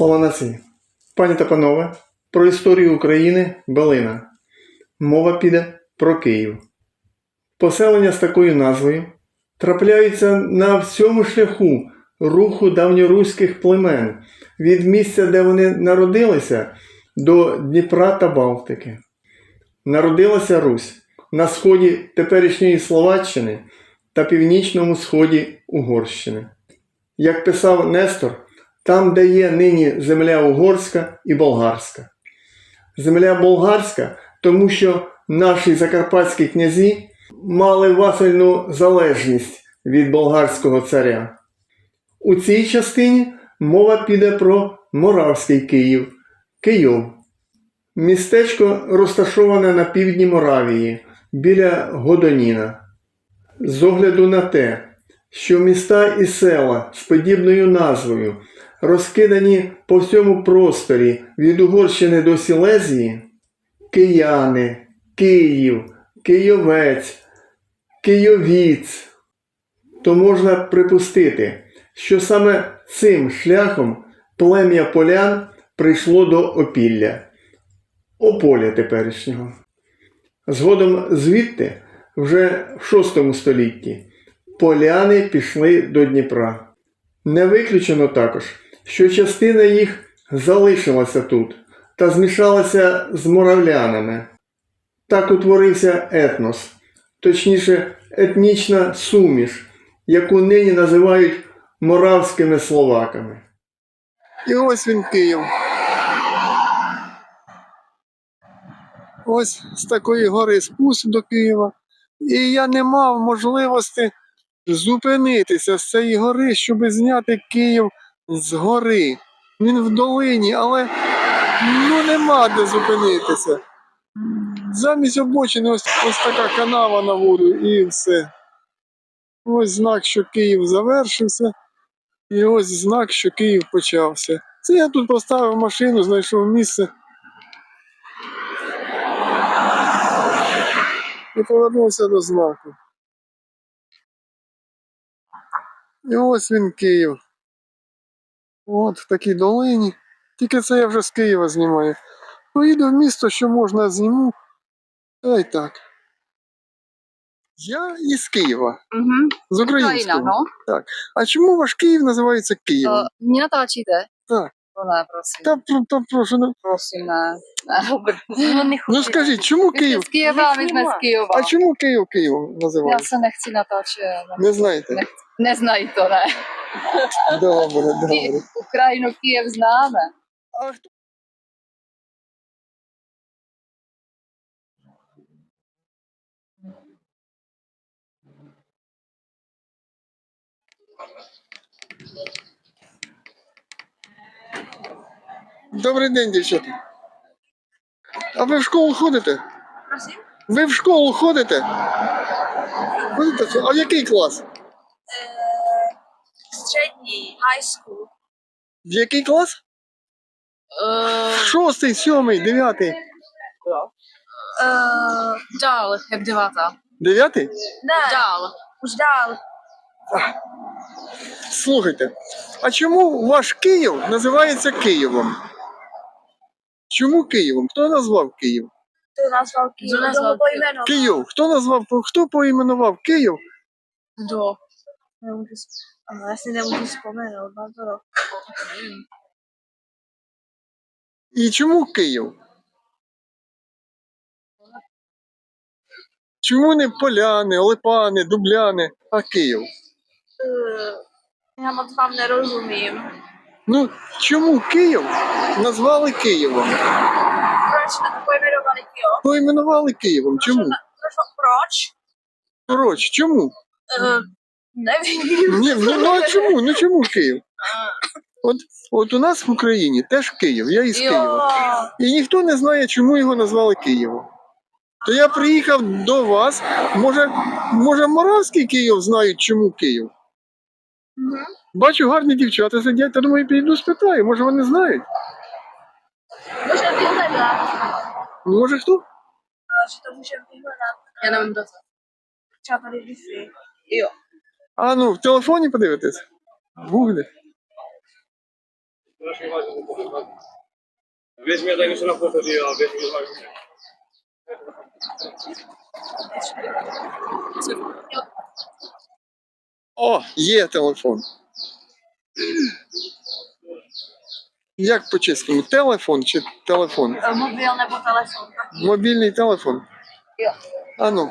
Слава нації! Пані та панове, про історію України Белина. Мова піде про Київ. Поселення з такою назвою трапляються на всьому шляху руху давньоруських племен від місця, де вони народилися, до Дніпра та Балтики. Народилася Русь на сході теперішньої Словаччини та північному сході Угорщини. Як писав Нестор, там, де є нині земля угорська і болгарська. Земля болгарська, тому що наші закарпатські князі мали васальну залежність від болгарського царя. У цій частині мова піде про Моравський Київ, Київ. Містечко розташоване на півдні Моравії біля Годоніна. З огляду на те, що міста і села з подібною назвою розкидані по всьому просторі від Угорщини до Сілезії, кияни, Київ, Києвець, Києвіць, то можна припустити, що саме цим шляхом плем'я полян прийшло до опілля, ополя теперішнього. Згодом звідти, вже в VI столітті, поляни пішли до Дніпра. Не виключено також, що частина їх залишилася тут та змішалася з моравлянами. Так утворився етнос, точніше, етнічна суміш, яку нині називають моравськими словаками. І ось він Київ. Ось з такої гори спуск до Києва. І я не мав можливості зупинитися з цієї гори, щоб зняти Київ з гори. Він в долині, але ну нема де зупинитися. Замість обочини ось, ось така канава на воду і все. Ось знак, що Київ завершився, і ось знак, що Київ почався. Це я тут поставив машину, знайшов місце. І повернувся до знаку. І ось він Київ. От в такій долині. Тільки це я вже з Києва знімаю. Поїду в місто, що можна зніму. Та й так. Я із Києва, Mhm. з Ukrajina, українського. no. А чому ваш Київ називається Києвом? To mě natáčíte? Tak. To ne, prosím. Та, про- та прошу, ну, Prosím, ne. Ne, ну скажіть, чому Vy jste Київ? z Kyjeva, my jsme z Kyjova. А чому Київ Києвом Já називається? se nechci natáčet. Не знаєте? Ne. Neznají to, ne. Добре, добре. Kyjev známe. А хто? Добрий день, дівчата. А ви в школу ходите? Ви в школу ходите? Ходите? А в який клас? Střední, high school. В який клас? Шостий, сьомий, дев'ятий. Uh, dál, jak devátá. Дев'ятий? Dál. Už. Слухайте, а чому ваш Київ називається Києвом? Чому Києвом? Хто назвав Київ? Kyjev? Kdo nazval Kdo ho pojmenoval? Київ. Хто назвав, хто поіменував Київ? Kdo? Nemůžu, ano, já si nemůžu vzpomenout na to rok. І чому Київ? Чому не поляни, липани, дубляни, а Київ? Uh, já moc vám nerozumím. Ну, чому Київ назвали Києвом? Proč pojmenovali? Поіменували Києвом. Чому? Proč? proč? Коротше, чому? Nevím. Ні, ну, ну а чому? Ну чому Київ? От, от у нас в Україні теж Київ, я із Києва. І ніхто не знає, чому його назвали Києвом. То я приїхав до вас. Може, може, Моравський Київ знають, чому Київ? Mhm. Бачу, гарні дівчата сидять, та думаю, піду спитаю, може вони знають. můžeme vyhledat. Може хто? To můžeme vyhledat. Já nevím, kdo to. Třeba tady Wi-Fi. А ну, в телефоні подивитись? В гуглі. Mnie tak jeszcze na fotodzie, a weź. О, є телефон. Як по-чеському? Телефон чи телефон? Nebo telefon. Мобільний телефон. А ну,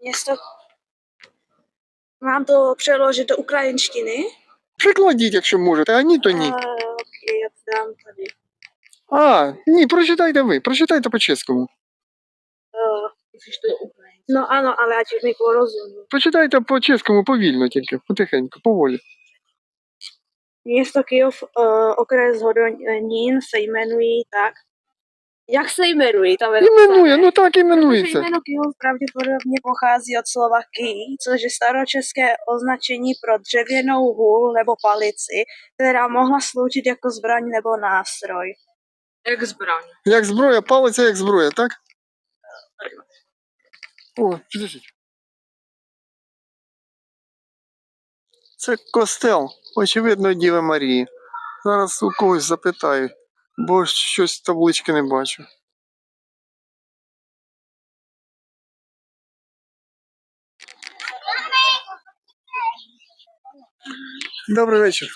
Město. Mám to přeložit do ukrajinštiny? прикладіть, якщо можете, а ні, то ні. А, окей, я дам tady. А, ні, прочитайте ви, прочитайте по-чеському. Uh, Musíš to je Ukrajinský. no ano, ale ať mi porozumí. Прочитайте по-чеському повільно тільки, потихеньку, поволі. Město Kyjov, uh, okres Hodonín se jmenují tak. Jak se jmenují? Tam je Іменує, ну так Protože іменується. jméno Kyjov pravděpodobně pochází od slova ký, což je staročeské označení pro dřevěnou hůl nebo palici, která mohla sloužit jako zbraň nebo nástroj. Jak zbraň. Як зброя, палиця як зброя, так? О, підождіть. Це костел, очевидно, Діви Марії. Зараз у когось запитаю, Бо щось таблички не бачу. Добрий вечір.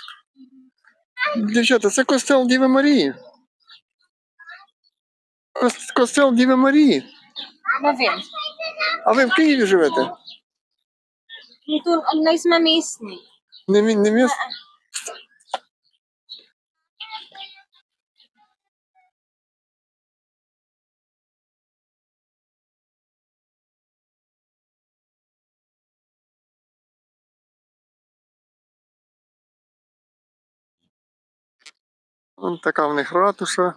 Дівчата, це костел Діви Марії. Костел Діви Марії. Nevím. А ви в Києві живете? My tu nejsme místní. Не, мі- не міст? Вон така в них ратуша.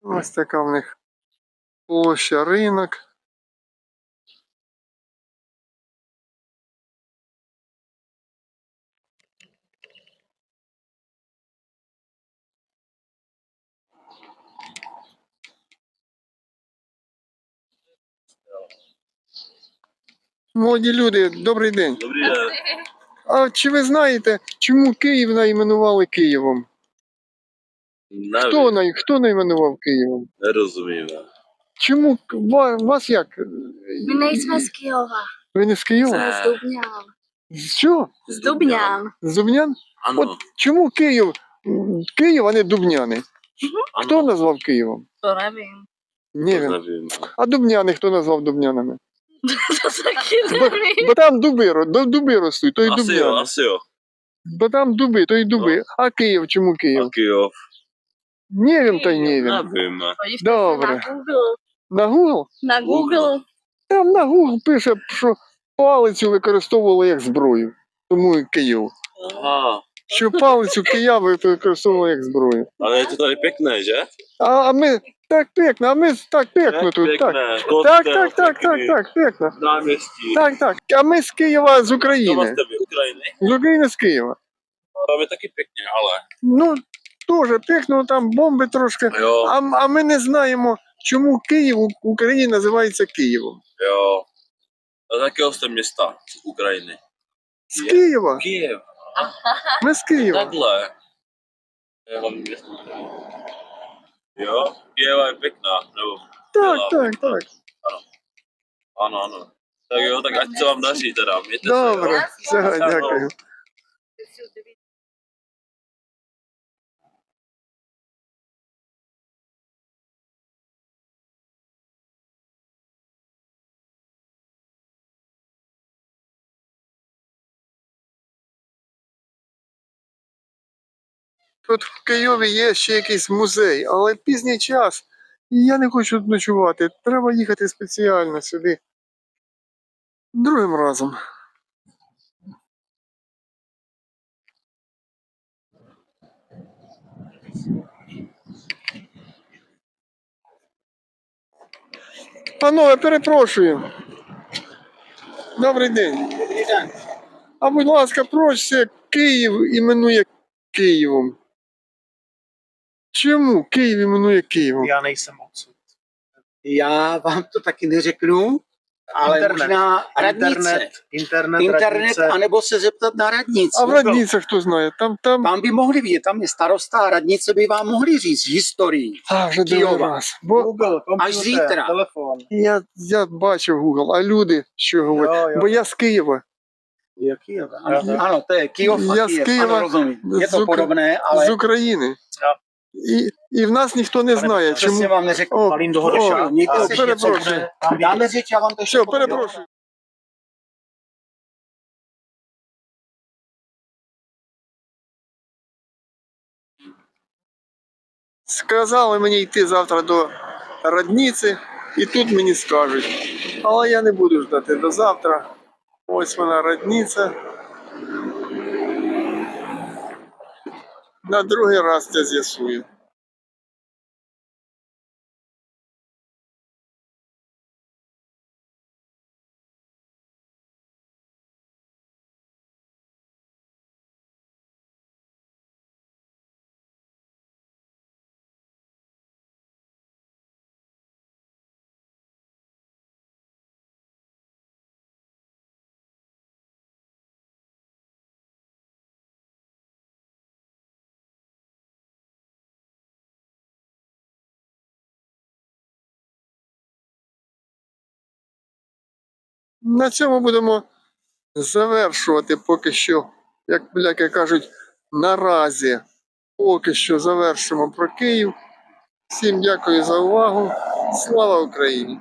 Ось така в них площа ринок. Молоді люди, добрий день. Dobrý den. А чи ви знаєте, чому Київ найменували Києвом? Хто, най, хто найменував Києвом? nerozumím. Чому к- ва- вас як? My nejsme z Kyjova. Ви не з Києва? Jsme z Dubňan. З чого? Z Dubňan. З Дубнян? Ano, От чому Київ? м, Київ, а не Дубняни? Хто назвав Києвом? To nevím. Ні, він. nevím. А Дубняни хто назвав Дубнянами? Бо, бо там дуби, ро- до- дуби ростуть, то й Asi jo, Дубняни. asi jo. Бо там дуби, то й дуби. А Київ, чому Київ? Taky jo. Ні він, то й ні він. Nevím. Podívej se Dobré. na Google. На Google? Na Google. Там на Google пише, що палицю використовували як зброю. Тому і Київ. Aha, Що палицю кияви використовували як зброю. ale to tady pěkné. А, а ми так пекно, а ми так пекно тут. Так, так, так, так, так, pěkný так, пекно. Náměstí. Так, так. А ми з Києва, з To України. máte vy, Ukrajiny? З України з Києва. Je taky pěkně, ale. Ну, теж пекно, там бомби трошки. Jo, А, а ми не знаємо, чому Київ в Україні називається Києвом. jo. A z jakého jste města? Z Ukrajiny. З Києва. Kyjev. Ми з Києва. Takhle. To je hlavní město. Jo, Kyjeva je pěkná. Nebo, Так, Byla. так, так. ano, ano. Tak jo, tak ať se vám daří teda. Mějte se, jo. Добре, все, дякую. Тут в Києві є ще якийсь музей, але пізній час. І я не хочу тут ночувати. Треба їхати спеціально сюди Другим разом. Панове, перепрошую. Добрий день. А будь ласка, прочся, Київ іменує Києвом. Чому Київ іменує Києвом? Já nejsem odsud. Já vám to taky neřeknu, ale Internet. možná radnice. Internet, internet, Internet, radnice. anebo se zeptat na radnici. А в Радніцях хто знає? Там, там. Vám by mohli vědět, tam je starosta a radnice by vám mohli říct historii. А, вже другий Києва. раз. Бо Google, Až počítač, zítra. telefon. я, я бачив Google, а люди що говорять? Jo, jo. Бо я з Києва. Jaký je? Ano, ano to je Kijov Já z Kyjev, Kyjeva, ano, rozumím. Je z to Ukra- podobné, ale з України. І, і в нас ніхто не знає, чому. vám neřeknu. О, Malým о, dohodešák. Mějte о, перепрошую. Dáme řeč, já vám to Все, перепрошую. Сказали мені йти завтра до родниці, і тут мені скажуть. Але я не буду ждати до завтра. Ось вона родниця. На другий раз це з'ясую. На цьому будемо завершувати поки що, як поляки кажуть, наразі. Поки що завершимо про Київ. Всім дякую за увагу. Слава Україні!